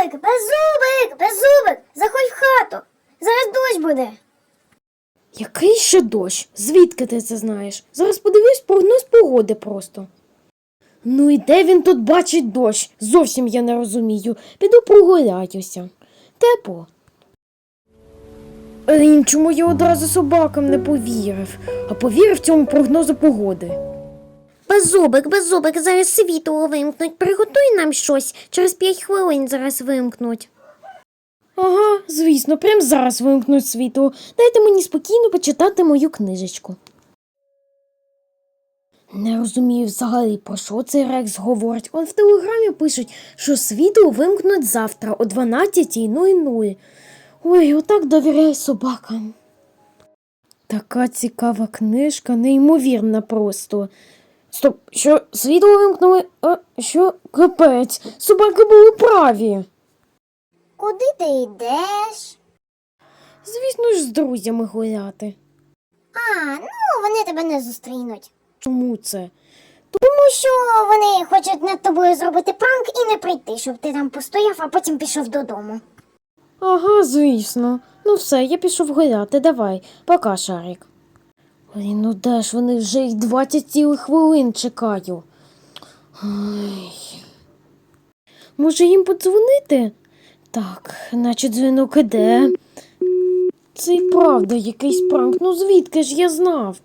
Беззубик, беззубик, беззубик, заходь в хату. Зараз дощ буде. Який ще дощ? Звідки ти це знаєш? Зараз подивись прогноз погоди просто. Ну і де він тут бачить дощ? Зовсім я не розумію. Піду прогуляюся. Тепло. Чому я одразу собакам не повірив, а повірив цьому прогнозу погоди. Беззубик, беззубик, зараз світло вимкнуть. Приготуй нам щось. Через п'ять хвилин зараз вимкнуть. Ага, звісно, прямо зараз вимкнуть світло. Дайте мені спокійно почитати мою книжечку. Не розумію взагалі, про що цей Рекс говорить. Он в телеграмі пишуть, що світло вимкнуть завтра о 12.00. Ой, отак довіряю собакам. Така цікава книжка, неймовірна просто. Стоп, що світло вимкнули? А, що капець? Собаки були праві. Куди ти йдеш? Звісно ж, з друзями гуляти. А, ну вони тебе не зустрінуть. Чому це? Тому що вони хочуть над тобою зробити пранк і не прийти, щоб ти там постояв, а потім пішов додому. Ага, звісно. Ну все, я пішов гуляти, давай. Пока, Шарик. Ой, ну де ж вони вже й 20 цілих хвилин чекаю. Ой. Може їм подзвонити? Так, наче дзвінок іде. Це й правда якийсь пранк, ну звідки ж я знав?